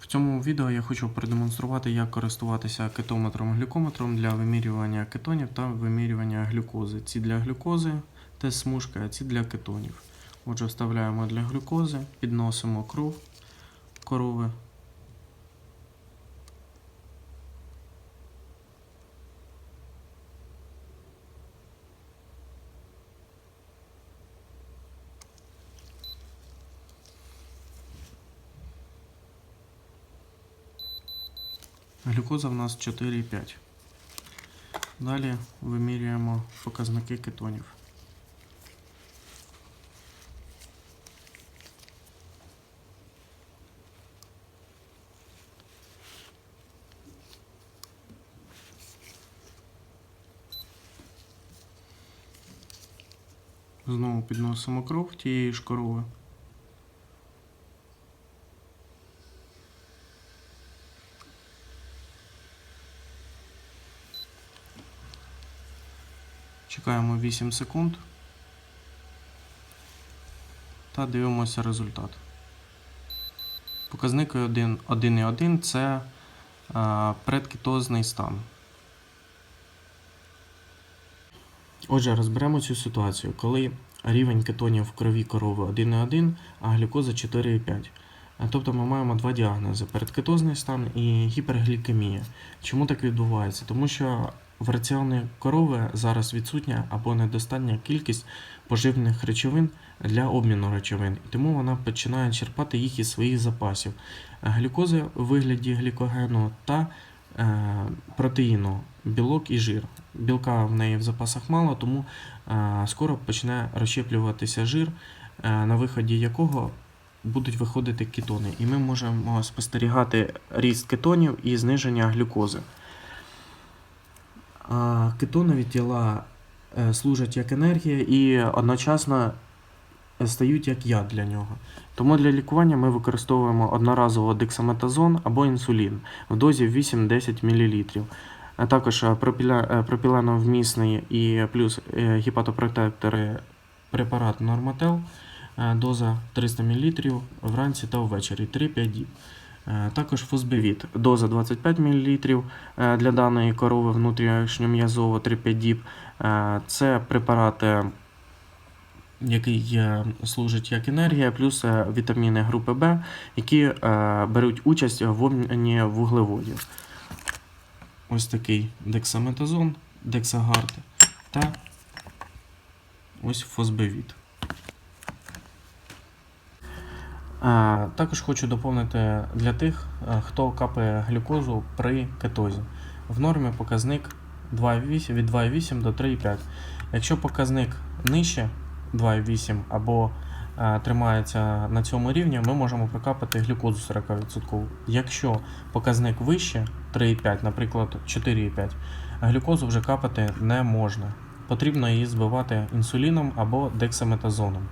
В цьому відео я хочу продемонструвати, як користуватися кетометром-глюкометром для вимірювання кетонів та вимірювання глюкози. Ці для глюкози тест смужка, а ці для кетонів. Отже, вставляємо для глюкози, підносимо кров корови. Глюкоза в нас 4,5. Далі вимірюємо показники кетонів. Знову підносимо кров тієї ж корови. Чекаємо 8 секунд та дивимося результат. Показник 1,1 це а, предкетозний стан. Отже, розберемо цю ситуацію, коли рівень кетонів в крові корови 1,1, а глюкоза 4,5. Тобто ми маємо два діагнози: передкетозний стан і гіперглікемія. Чому так відбувається? Тому що в раціоні корови зараз відсутня або недостатня кількість поживних речовин для обміну речовин, і тому вона починає черпати їх із своїх запасів глюкози у вигляді глікогену та е, протеїну, білок і жир. Білка в неї в запасах мало, тому е, скоро почне розщеплюватися жир, е, на виході якого будуть виходити кетони. І ми можемо спостерігати ріст кетонів і зниження глюкози. Кетонові тіла е, служать як енергія і одночасно стають як яд для нього. Тому для лікування ми використовуємо одноразово дексаметазон або інсулін в дозі 8-10 мл. А також е, е, пропіленовмісний і плюс гепатопротектори препарат Нормател, доза 300 мл вранці та ввечері 3-5 діб. Е, Також фосбевіт, доза 25 мл е, для даної корови внутрішньом'язово 3-5 діб. Е, Це препарат, е, який служить як енергія, плюс вітаміни групи Б, які беруть участь в обміні вуглеводів. Ось такий дексаметазон, дексагард та ось фосбевіт. А, також хочу доповнити для тих, хто капає глюкозу при кетозі. В нормі показник 2,8 від 2,8 до 3,5. Якщо показник нижче 2,8 або тримається на цьому рівні, ми можемо прокапати глюкозу 40%. Якщо показник вище 3,5, наприклад 4,5, глюкозу вже капати не можна. Потрібно її збивати інсуліном або дексаметазоном.